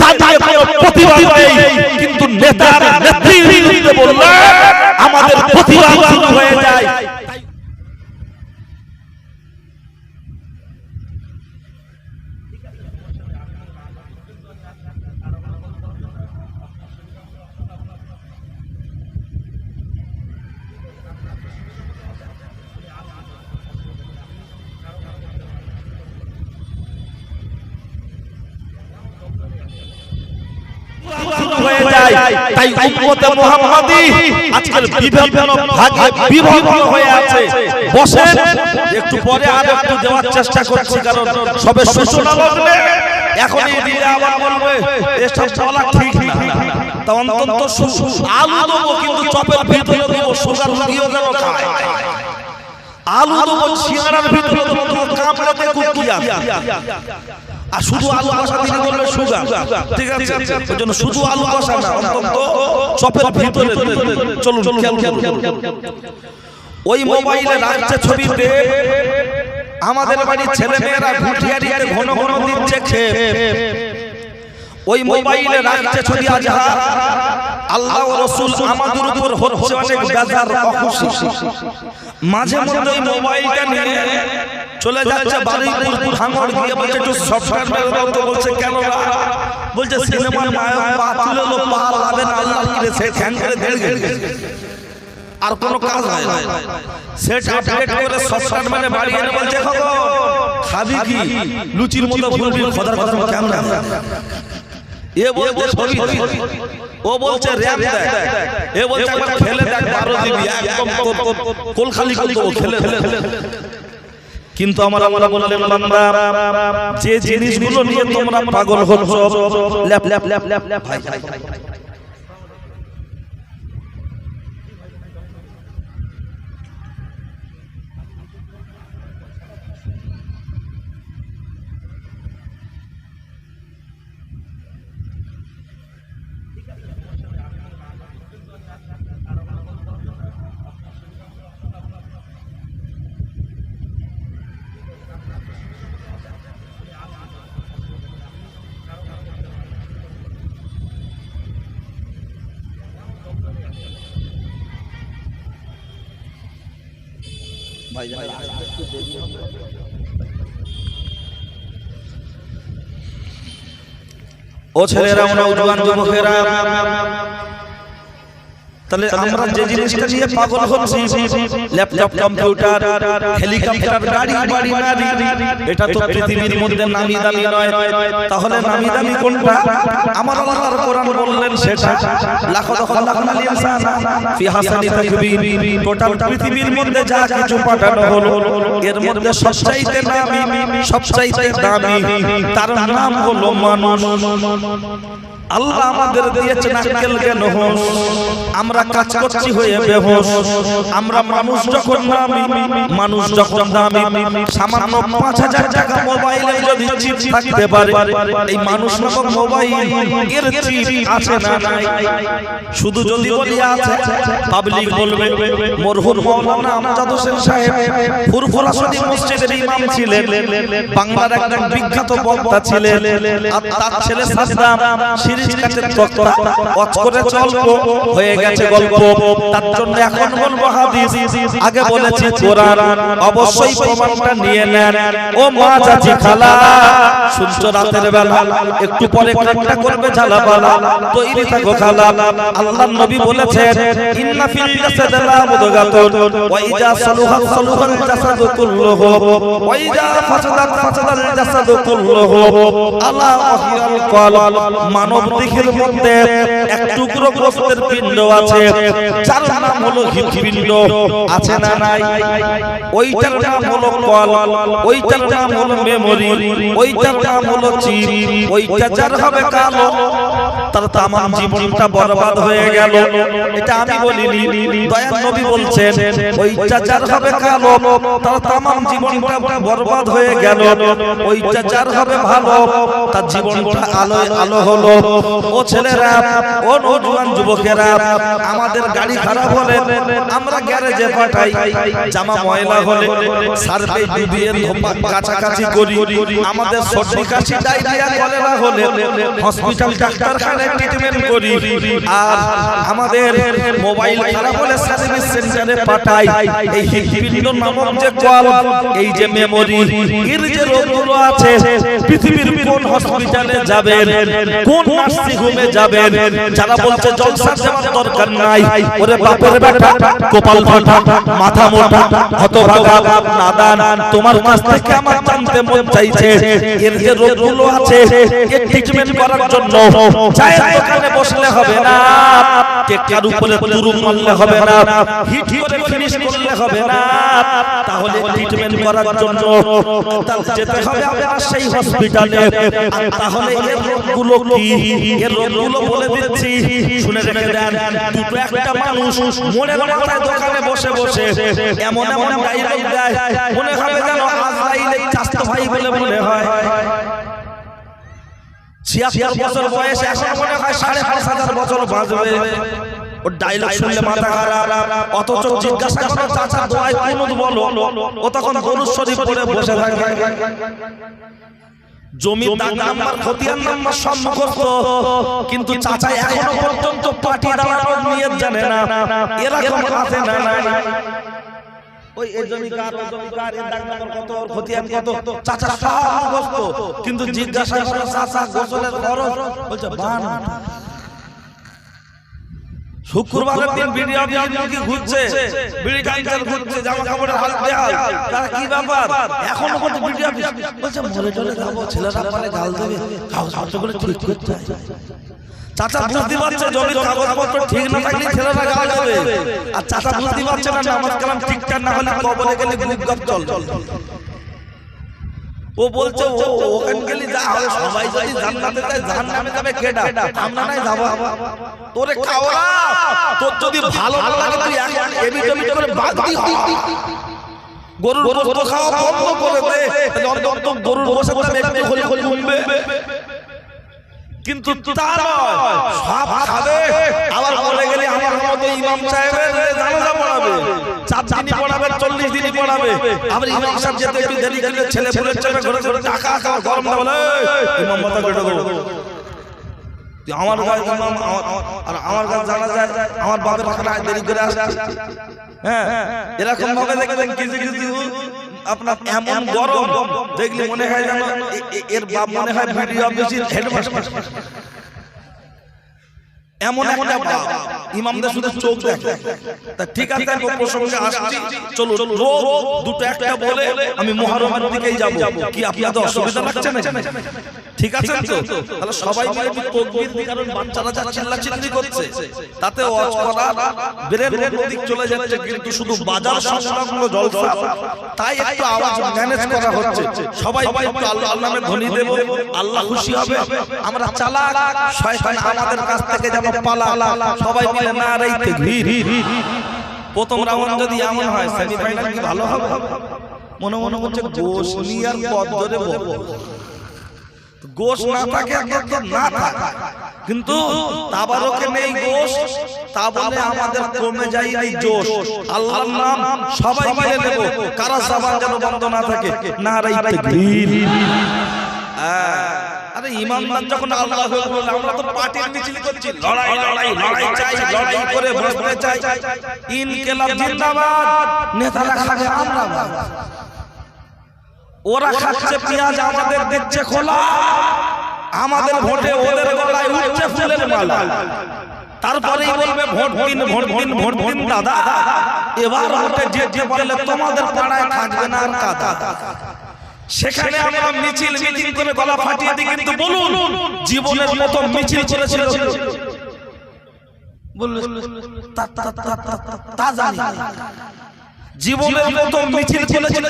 তাদের কোনো প্রতিবাদ নেই। কিন্তু নেতার নেতৃত্বে বললে আমাদের প্রতিবাদ হয়ে যায় হয়ে যায়, তাই উম্মতে মুহাম্মাদি আজকাল বিভিন্ন ভাগে বিভক্ত হয়ে আছে। বসেন, একটু পরে আর একটু দেওয়ার চেষ্টা করছি, কারণ সবে সূচনা লগ্নে এখনই দিলে আবার বলবে, এসব বলা ঠিক না। তা অন্তত আলু দেবো, কিন্তু চপের ভিতরে দেবো, সুগার লাগিয়েও যেন খায়। আলু দেবো, সিঙ্গারার ভিতরে দেবো তোমার কামড়াতে কুকি আছে আর শুধু আলু কষা দিলে বলবে সুগার। ঠিক আছে? ওই জন্য শুধু আলু কষা না অন্তত চপের ভিতরে চলুন খেয়াল ওই মোবাইলে রাখছে ছবিতে আমাদের বাড়ির ছেলে মেয়েরা ঘুটিয়ারিতে ঘন ঘন দিচ্ছে খেয়ে ওই মোবাইলে রাখছে ছবি আজহা আল্লাহ রসুল আমাদের উপর হচ্ছে অনেক বেজার অখুশি। মাঝে মধ্যে ওই মোবাইলটা নিয়ে চলে যাচ্ছে বারুইপুর ভাঙড় গিয়ে বলছে একটু সফটওয়্যার মেরে তো বলছে কেন বলছে সিনেমার নায়ক পা তুলে লো পা লাগাবে না কিরে সে ধ্যান করে গেছে আর কোনো কাজ হয় না সেটা আপডেট করে সফটওয়্যার মানে বাড়ি এনে বলছে খবর খাবি কি? লুচির মতো ফুলবি খোদার কথা কেমন? এ বলছে ছবি। ও বলছে র‍্যাপ দেখ। এ বলছে একবার খেলে দেখ 12 দিবি। একদম তোর তোর কোল খালি করে খেলে খেলে কিন্তু আমার আমরা বললেন বান্দা যে জিনিসগুলো নিয়ে তোমরা পাগল হচ্ছ ল্যাপ ল্যাপ ল্যাপ ল্যাপ ল্যাপ ভাই ও ছেলেরা নওজোয়ান যুবকেরা তাহলে আমরা যে জিনিসটা নিয়ে পাগল হচ্ছি ল্যাপটপ কম্পিউটার হেলিকপ্টার গাড়ি বাড়ি এটা তো পৃথিবীর মধ্যে নামি দামি নয় তাহলে নামি দামি কোনটা আমার আল্লাহর কোরআন বললেন সেটা লাখো খালাকনাল ইনসানা ফি হাসানি তাকবীর টোটাল পৃথিবীর মধ্যে যা কিছু পাঠানো হলো এর মধ্যে সবচাইতে নামি সবচাইতে দামি তার নাম হলো মানুষ আল্লাহ আমাদের দিয়েছে নারকেল জ্ঞান হোস? আমরা কাজ করছি হয়ে বেহোস। আমরা মানুষ যখন নামি মানুষ যখন দামি সামান্য পাঁচ হাজার টাকা মোবাইলে যদি চিপ থাকতে পারে এই মানুষ নামক মোবাইল এর চিপ আছে না। নাই। শুধু যদি বলি আছে পাবলিক বলবে মরহুম মাওলানা আমজাদ হোসেন সাহেব ফুরফুরা শরীফ মসজিদের ইমাম ছিলেন। বাংলার একজন বিখ্যাত বক্তা ছিলেন। আর তার ছেলে সাদ্দাম সিরিজ কাটের তক্তা ওয়াজ করে চলবো হয়ে গেছে গল্প। তার জন্য এখন বলব হাদিস আগে বলেছি কোরআন অবশ্যই প্রমাণটা নিয়ে নেন ও মা চাচি খালা শুনছো রাতের বেলা? একটু পরে কাটটা করবে ঝালাপালা তৈরি থাকো খালা। আল্লাহর নবী বলেছেন ইন্না ফিল জাসাদি লামুদগাতুন ওয়া ইজা সালুহা সালুহাল জাসাদু কুল্লুহু ওয়া ইজা ফাসাদাত ফাসাদাল জাসাদু কুল্লুহু আলা ওয়াহিয়াল কলব। মানব দেহের মধ্যে এক টুকরো গোস্তের পিণ্ড আছে, যার নাম হলো হৃদপিণ্ড আছে না নাই? ওইটার নাম হলো কল, ওইটার নাম হলো মেমোরি, ওইটার নাম হলো চিপ ওইটা যার হবে কালো, তার তামাম জীবনটা বরবাদ হয়ে গেল। এটা আমি বলিনি, দয়াল নবী বলছেন, ওইটা যার হবে কালো, তার তামাম জীবনটা বরবাদ হয়ে গেল। ওইটা যার হবে ভালো, তার জীবনটা আলো আলো হলো। ও ছেলেরা, ও নজওয়ান যুবকেরা, আমাদের গাড়ি খারাপ হলে আমরা গ্যারেজে পাঠাই, জামা ময়লা হলে সার্ভে দিয়ে কাছাকাছি করি, আমাদের সর্দি কাশি, ডায়রিয়া, কলেরা হলে হসপিটাল, ডাক্তারখানায় ট্রিটমেন্ট করি, আর আমাদের মোবাইল খারাপ হলে সার্ভিস সেন্টারে পাঠাই, এই হৃদপিণ্ড নামক যে কল, এই যে মেমোরি এর যে রোগগুলো আছে, পৃথিবীর কোন হসপিটালে যাবেন, কোন নার্সিং হোমে যাবেন। যারা বলছে জলসা দেওয়ার দরকার নাই ওরে বাপের বেটা কপাল ফাটা মাথা মোটা হতভাগা নাদান তোমার কাছ থেকে আমার জানতে মন চাইছে এর যে রোগগুলো আছে এর ট্রিটমেন্ট করার জন্য চায়ের দোকানে বসলে হবে না টেকার উপরে তুরুম মারলে হবে না হিট করে ফিনিশ করলে হবে না। তাহলে ট্রিটমেন্ট করার জন্য যেতে হবে আপনার সেই হসপিটালে তাহলে এর রোগগুলো কি? এর রোগগুলো বলে দিচ্ছি। শুনে রেখে দেন দুটো একটা মানুষ মনে মাথায় দোকানে বসে বসে এমন এমন ডায়লগ দেয়। মনে হবে যেন আজরাইলের চাস্তো ভাই বলে মনে হয়। ছিয়াত্তর বছর বয়স এখন মনে হয় সাড়ে পাঁচ হাজার বছর বাঁচবে। ওর ডায়লগ শুনলে মাথা খারাপ। অথচ জিজ্ঞাসা করো চাচা দোয়াই কোন বলো। ও তখন গরুর শরীর পরে বসে থাকে। জমি দাগ নাম্বার খতিয়ান নাম্বার সব মুখস্থ কিন্তু চাচা এখনও পর্যন্ত পার্টি দাঁড়ানোর নিয়ত জানে না। এরকম আছে না না ওই এই জমি কার ওই জমি কার এর দাগ নাম্বার কত ওর খতিয়ান কত চাচা সব মুখস্থ। কিন্তু জিজ্ঞাসা করে চাচা গোসলের খরচ বলছে বান। শুক্রবারের দিন বিড়ি অফিস ঘুরছে? বিড়ি কাঞ্চাল ঘুরছে জামা কাপড়ের হাল বেহাল তারা কি ব্যাপার? এখনও পর্যন্ত বিড়ি অফিস বলছে মরে চলে যাব ছেলেরা মানে গাল দেবে কাগজপত্র করে ঠিক করতে চাচা বুঝতে পারছে জমির কাগজপত্র ঠিক না থাকলে ছেলেরা গাল দেবে। আর চাচা বুঝতে পারছে না নামাজ কালাম ঠিকঠাক না হলে গেলে গুপ গাপ চল চল ও বলছে ওখান গেলে যা হবে সবাই যদি জান্নাতে যায় জাহান্নামে যাবে কেডা? আমরা নাই যাব তোরে কাওরা তোর যদি ভালো না লাগে তুই এবি টেবি করে বাদ দি। গরুর গোশত খাওয়া বন্ধ করে দে। তাহলে অন্তত গরুর গোশত একটু খলি খলি উঠবে কিন্তু তা নয় সব খাবে। আবার বলে গেলে আমার মতো ইমাম সাহেবের জানাজা পড়াবে। চার আবার ইমাম সাহেব যেতে একটু দেরি করলে ছেলে ফুলের চাপে ঘরে ঘরে টাকা খাওয়া গরম না বলে ইমাম মাথা কেটে দেবো আমার ইমাম আমার- আর আমার গায়ে জানা যায় আমার বাপের খানায় দেরি করে আসছে। হ্যাঁ এরকম ভাবে দেখবেন কিছু কিছু আপনার এমন গরম দেখলে মনে হয় যেন এর বাপ মনে হয় ভিডিও অফিসের হেডমাস্টার এমন একটা বাপ। ইমামদের শুধু চোখ দেখে। তা ঠিক আছে আমি প্রসঙ্গে আসছি। চলো রোগ দুটো একটা বলে আমি মহরমের দিকেই যাব। কি আপনাদের অসুবিধা? লাগছে না? ঠিক আছে তো? তাহলে সবাই মিলে একটু তকবীর দিই, কারণ বাচ্চারা যা চিল্লাচিল্লি করছে তাতে ওয়াজ করা ব্রেন দিক চলে যাচ্ছে কিন্তু শুধু বাজার সংলগ্ন জলসা তাই একটু আওয়াজ ম্যানেজ করা হচ্ছে। সবাই একটু আল্লাহ নামে ধ্বনি দেব। আল্লাহ খুশি হবে। আমরা চালাক। শয়তান আমাদের কাছ থেকে যেন পালা সবাই মিলে না রাইতে প্রথম রাউন্ড যদি এমন হয় সেমিফাইনাল কি ভালো হবে? মনে মনে হচ্ছে গোশ নিয়ে আর পদ ধরে গোশ না থাকে একদম না থাকে। কিন্তু তাবারকে নেই গোশ তা বলে আমাদের কমে যায় এই জোশ আল্লাহর নাম সবাই মিলে নেব কারা জবান যেন বন্ধ না থাকে না রাইতে আরে ইমানদার যখন আল্লাহ আমরা তো পার্টির মিছিল করছি লড়াই লড়াই লড়াই চাই লড়াই করে বসতে চাই। ইনকিলাব জিন্দাবাদ নেতারা খাবে আমরা। ওরা খাচ্ছে পেঁয়াজ আমাদের দিচ্ছে খোলা আমাদের ভোটে ওদের গলায় উঠছে ফুলের মালা তারপরেই বলবে ভোট দিন ভোট দিন ভোট দিন দাদা এবার ভোটে যে যে বললে তোমাদের পাড়ায় থাকবে না আর কাদা সেখানে আমরা মিছিল মিছিল করে গলা ফাটিয়ে দিই কিন্তু বলুন জীবনের মতো মিছিল করেছিল জীবনের মতো মিছিল চলেছিল